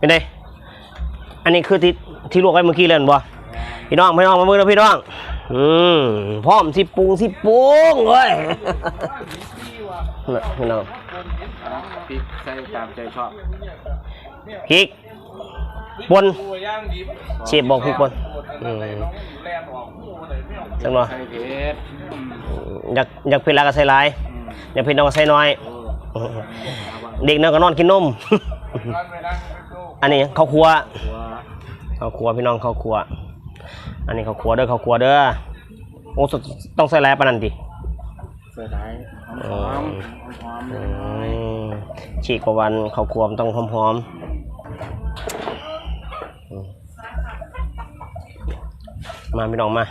เป็นไงอันนี้คือที่ที่ลวกไว้เมื่อกี้เลยเห็นบ่พี่น้องพี่น้องมาเมื่อแล้วพี่น้อง อืมพร้อมสิปรุงสิปรุงเว้ยน่ะพี่น้องพริกใส่ตามใจชอบพริกบนตัวย่างดีเชฟบอกพริกบนอืมแลนออกผู้ใดไม่เอาจังหน่อยใส่เผ็ดอืมอยากอยากเผ็ดหลายก็ใส่หลายอืมอยากเผ็ดน้อยก็ใส่น้อยเออเด็กน้อยก็นอนกินนม ร้านไม่นั่งไม่โตอันนี้ข้าวครัวหัวข้าวครัวพี่น้องข้าวครัวอันนี้ข้าวครัวเด้อข้าวครัวเด้อโอ้สดต้องใส่หลายปานนั้นดิใส่ได้หอมหอมหอมอืเลยมฉีกประวันข้าวครัวมันต้องหอมๆอืมมาพี่น้องมา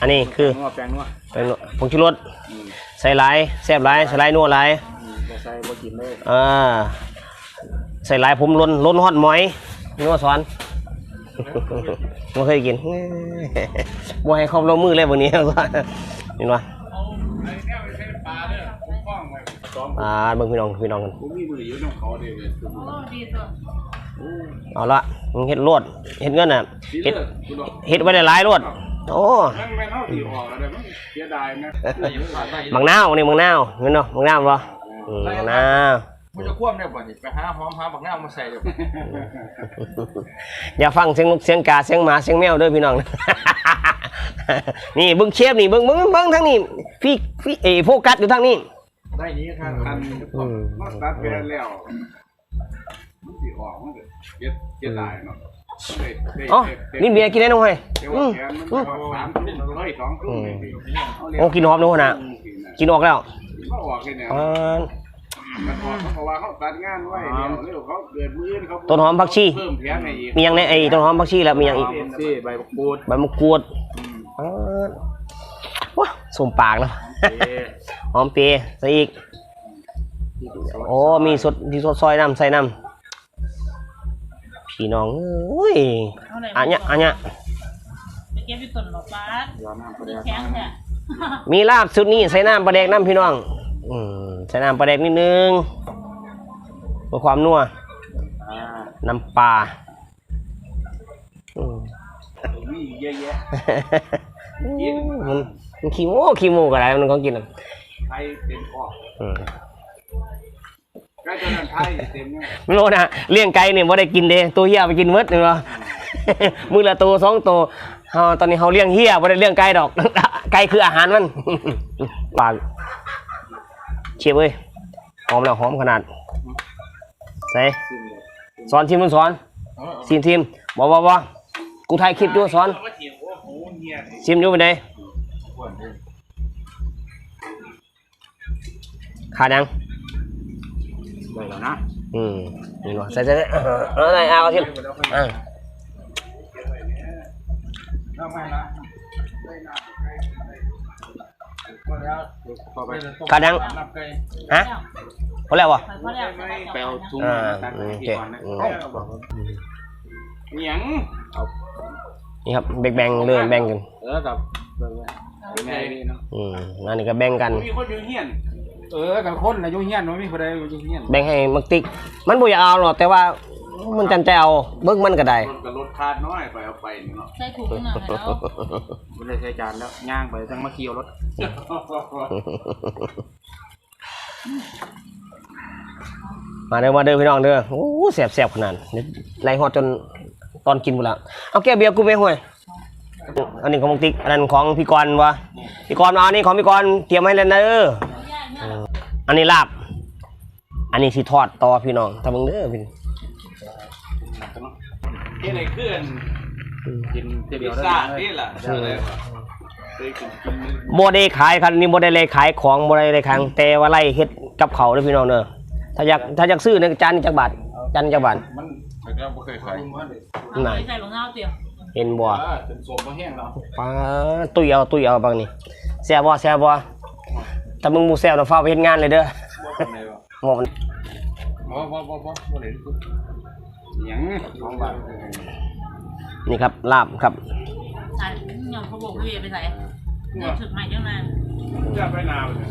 อันนี้คือนัวแป้งนัวเป็นผงชูรสอืมใส่หลายแซ่บหลายใส่หลายนัวหลายอืมบ่ใส่บ่กินเลยอ่า ใส่หลายผมล้นล้นฮอดหมอยนัวสอนไม่เคยกินบ่ให้ความร่วมมือเลยวันนี้เห็นปะเอาไอ้เนี่ยไปใช้ปลาเนี่ยผมคล้องไว้สองอ่าเบิ่งพี่น้องพี่น้องกันผมมีมืออยู่น้องเขาเดียวเลยคือมือเอาละมึงเฮ็ดรวดเฮ็ดเงินน่ะที่เฮ็ดเลิกคุณบอกเฮ็ดไว้หลายๆรวดโอ้นั่นแม่นเอาตีออกแล้วมันเสียดายนะบางนาวนี่บางนาวเห็นเนาะบางนาวบ่อืมบางนาว มันจะคว่ำได้บ่นี่ไปหาหอมหาบักหน้ามาใส่เดี๋ยวอย่าฟังเสียงนกเสียงกาเสียงหมาเสียงแมวเด้อพี่น้องนี่เบิ่งเชฟนี่เบิ่งเบิ่งเบิ่งทางนี้พี่พี่เอโฟกัสอยู่ทางนี้ได้นี้ครับคันมาตัดไปแล้วมันสิออกมันก็เสียเสียดายเนาะอ๋อนี่เบียร์กินได้น้องเฮ้ยเดี๋ยวอืมแขนมันอืมสามทุ่มเลยสองทุ่มเลยสิเาเร็วโอ้กินหอมนะหัวหน้ากินออกแล้วเขาออกแค่เนี่ยอ่า มันออกเขาบอกว่าเขาตัดงานไว้เดี๋ยวเร็วเขาเกิดมื้อเขาต้นหอมผักชี เพิ่มแผงให้อีกมีหยังในไอ้ต้นหอมผักชีแล้วมีหยังอีกสิใบบักกูดใบมะกรูดอืมอ่าว้าสมปากแล้วเอ๊ะหอมเปรย์ใส่อีกโอ้มีสดที่สดซอยน้ำใส่น้ำพี่น้องเอ้ยอันเนี้ยอันเนี้ยไปเก็บที่ต้นหรอป้าย้อนน้ำไปเลยแข็งแท้มีลาบสุดนี้ใส่น้ำปลาแดกน้ำพี่น้อง อืมใส่น้ำปลาแดกนิดนึงเพื่อความนัวอ่าน้ำปลาอืม มีเยอะแยะ มันมันขี้โม้ขี้โม้ก็ได้มันก็กินอะไทยเต็มคอกอืมก็จะนั่นไทยเต็มเนี่ยไม่รู้นะเลี้ยงไก่เนี่ยไม่ได้กินเด้ตัวเหี้ยไปกินหมดเนาะมือละตัวสองตัวเฮาตอนนี้เฮาเลี้ยงเหี้ยไม่ได้เลี้ยงไก่ดอก ไก่คืออาหารมัน ปาก เชียบเว้ยหอมแล้วหอมขนาดใส่ซิมเลยสอนทีมมึงสอนทีมทีมบอกว่าว่ากูถ่ายคลิปอยู่สอนว่าเถียงว่าโหเงียบซิมอยู่ไปไหนอ้วนเลยขาดยังได้แล้วนะอืมนี่เนาะใส่ใส่ใส่เออเออไหนเอาทีมอ่า ทำไมล่ะได้น้ำไก่ ก็แล้วพอไปขาดยังน้ำไก่ฮะพอแล้ววะไปเพราะแล้วไปเอาถุงอ่ามาตักโอให้เคก่อนนะอืมเหนียงนี่ครับแบ่งแบ่งๆเลยแบ่งกันเออกับเบิ่งเลยเป็นไงดีเนาะอืมอันนี้ก็แบ่งกันมีคนอยู่เฮียนเออกับคนอายุเฮียนมันมีคนใดอายุเฮียนแบ่งให้มักติ๊กมันบ่อยากเอาหรอกแต่ว่า มันจันใจเอาเบิ่งมันก็ได้รถกับรถคาดน้อยไปเอาไปเนาะใส่ถุงหน่อยแล้วไม่ได้ใช้จานแล้วย่างไปจังมาเคี่ยวรถมาเด้อมาเด้อพี่น้องเด้อโอ้แสบๆขนาดนี้ไล่ฮอดจนตอนกินหมดแล้วเอาแก้วเบียร์กูไปห่วยอันนี้ของมักติ๊กอันนั้นของพี่กรณ์วะพี่กรณ์เอาอันนี้ของพี่กรณ์เตรียมให้แล้วนะเด้ออันนี้ลาบ อันนี้สิทอดต่อพี่น้องทำมึงเด้อพี่ ที่ไหนเคลื่อนกินเที่ยวเดีพิยวซได้ซ่าเลยนี่แหละอะไรวะเคยกินกินบ่ได้ขายครับนี่บ่ได้เลยขายของบ่ได้เลยขายแต่ว่าไล่เฮ็ดกับเขาวเด้อพี่น้องเด้อถ้าอยากถ้าอยากซื้อเนี่ยจานนี้จักบาทจานนี้จักบาทมันแต่ก็ไม่เคยขายไหนใส่รองเท้าเตี่ยเห็นบ่อ่าจนโซมก็แห้งแล้วป้าตุ้ยเอาตุ้ยเอาบางนี่แซ่บบ่แซ่บบ่ถ้ามึงบ่แซ่บน่ะฟ้าวไปเฮ็ดงานเลยเด้อว่าไงวะหมอมันบ่บ่บ่บ่บ่เลยเหนียงของบ้านนี่ครับลาบครับใส่ยอมเขาบอกพี่ไปใส่เนี่ยชุดใหม่จังนั้นจะไปนาวเลย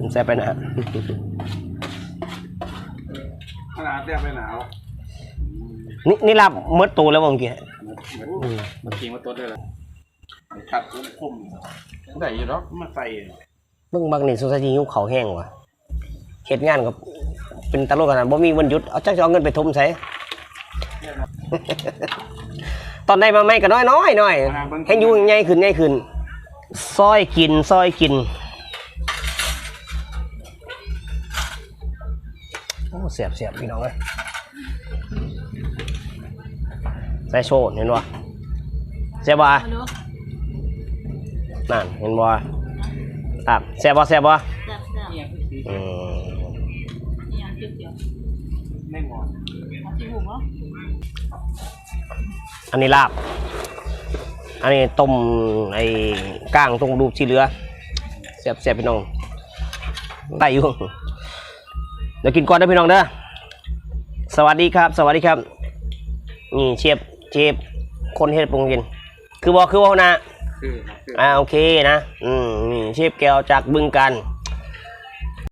มันแซ่บไปนะฮะขนาดจะไปหนาวนี่นี่ลาบเมดตัวแล้วบ่เมื่อกี้มันกินมาตัวได้เลยขัดคมได้อยู่หรอกมาใส่เบิ่งบักนี่สงสัยสิหิวข้าวแห้งว่ะเฮ็ดงานกับเป็นตลกขนาดบ่มีวันหยุดเอาจักจะเอาเงินไปทุ่มใส่ ตอนได้มาไม่ก็น้อยน้อยๆหน่อยให้อยู่ใหญ่ขึ้นใหญ่ขึ้นซอยกินซอยกินโอ้เสียบเสียบพี่น้องเอ้ยใส่โชว์เห็นบ่เสียบบ่มาดูนั่นเห็นบ่ครับเสียบบ่เสียบบ่แซ่บแซ่บอืมนี่ยังเกี่ยวเกี่ยวไม่หมด อันนี้ลาบ อันนี้ต้มไอ้ก้างตรงรูปที่เหลือเสียบเสียบพี่น้องได้อยู่เดี๋ยวกินก่อนนะพี่น้องเด้อสวัสดีครับ สวัสดีครับ นี่เชฟเชฟคนเฮ็ดปรุงกิน คือบอกคือว่านะคือครับคืออ่าโอเคนะ อืมนี่เชฟแก้วจากบึงกันค